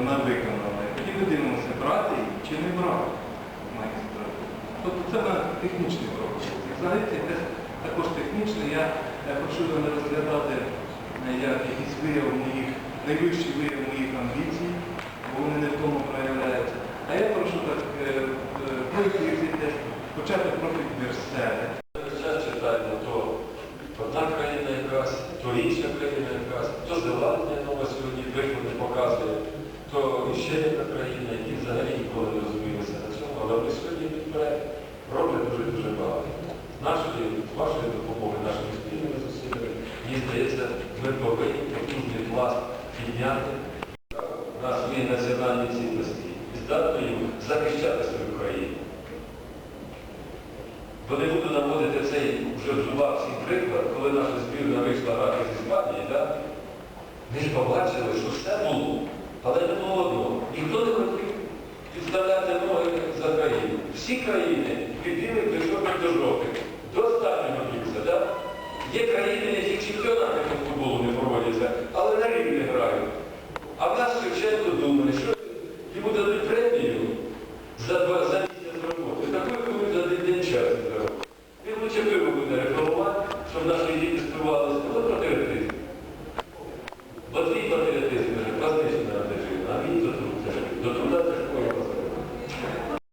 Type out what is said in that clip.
вона виконана. І тоді ми дивимося, брати її чи не брати. має Тобто це на технічний пропозиції. Взагалі це також технічно. Я хочу не розглядати е, як якийсь вияв моїх, найвищий вияв моїх амбіцій, бо вони не в тому проявляються. А я прошу так е, е, ну, поїздити, почати проти від себе. Зараз то одна країна якась, то інша країна якась, то здавання, яка сьогодні приклад не ще яка країна, які взагалі ніколи не розумілися на цьому, але вони сьогодні підбирають, роблять дуже-дуже багато. Нашої, вашої допомоги, нашими спільними зусиллями, мені здається, ми повинні потужний пласт підняти на свої національні цінності і здатні їм захищати свою країну. Бо не буду наводити цей вже всім приклад, коли наша збірна вийшла грати з Іспанії, да? ми ж побачили, що все було, але не було одного. Ніхто не хотів підставляти ноги за країну. Всі країни від білих до чорних до жовтих. До останнього да? Є країни, які чемпіонати по футболу не проводяться, але на рівні грають. А в нас Шевченко думає, що йому дадуть премію за два за місяць роботи. Таку, яку за один день зробив. Він лучше пиво буде рекламувати, щоб наші діти спивалися. Ну, патріотизм.